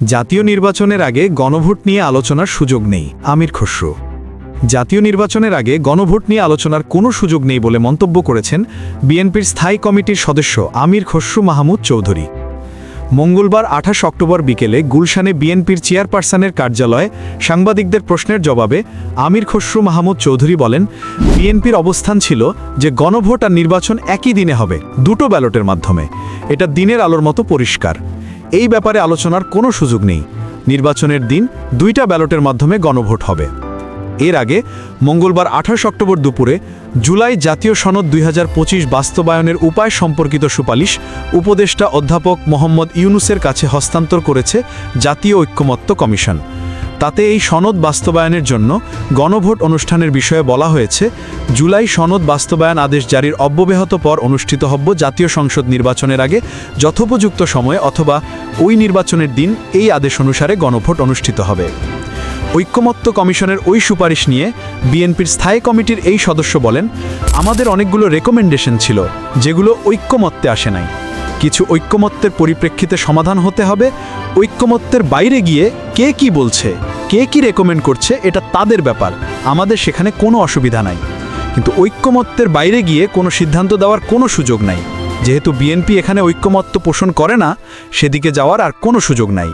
জাতীয় নির্বাচনের আগে গণভোট নিয়ে আলোচনার সুযোগ নেই, আমির খসরু। জাতীয় নির্বাচনের আগে গণভোট নিয়ে আলোচনার কোনো সুযোগ নেই বলে মন্তব্য করেছেন বিএনপির স্থায়ী কমিটির সদস্য আমির খসরু মাহমুদ চৌধুরী। মঙ্গলবার আঠাশ অক্টোবর বিকেলে গুলশানে বিএনপির চেয়ারপারসনের কার্যালয়ে সাংবাদিকদের প্রশ্নের জবাবে আমির খসরু মাহমুদ চৌধুরী বলেন, বিএনপির অবস্থান ছিল যে গণভোট আর নির্বাচন একই দিনে হবে, দুটো ব্যালটের মাধ্যমে। এটা দিনের আলোর মতো পরিষ্কার। এই ব্যাপারে আলোচনার কোনো সুযোগ নেই। নির্বাচনের দিন দুইটা ব্যালটের মাধ্যমে গণভোট হবে। এর আগে মঙ্গলবার আঠাশ অক্টোবর দুপুরে জুলাই জাতীয় সনদ দুই হাজার পঁচিশ বাস্তবায়নের উপায় সম্পর্কিত সুপালিশ উপদেষ্টা অধ্যাপক মোহাম্মদ ইউনুসের কাছে হস্তান্তর করেছে জাতীয় ঐক্যমত্য কমিশন। তাতে এই সনদ বাস্তবায়নের জন্য গণভোট অনুষ্ঠানের বিষয়ে বলা হয়েছে, জুলাই সনদ বাস্তবায়ন আদেশ জারির অব্যবহত পর অনুষ্ঠিত হব জাতীয় সংসদ নির্বাচনের আগে যথোপযুক্ত সময়ে অথবা ওই নির্বাচনের দিন এই আদেশ অনুসারে গণভোট অনুষ্ঠিত হবে। ঐক্যমত্য কমিশনের ওই সুপারিশ নিয়ে বিএনপির স্থায়ী কমিটির এই সদস্য বলেন, আমাদের অনেকগুলো রেকমেন্ডেশন ছিল, যেগুলো ঐক্যমত্যে আসে নাই। কিছু ঐক্যমত্যের পরিপ্রেক্ষিতে সমাধান হতে হবে, ঐক্যমত্যের বাইরে গিয়ে কে কি বলছে কে কি রেকমেন্ড করছে এটা তাদের ব্যাপার। আমাদের সেখানে কোনো অসুবিধা নাই। কিন্তু ঐক্যমত্যের বাইরে গিয়ে কোনো সিদ্ধান্ত দেওয়ার কোনো সুযোগ নাই। যেহেতু বিএনপি এখানে ঐক্যমত্য পোষণ করে না, সেদিকে যাওয়ার আর কোনো সুযোগ নাই।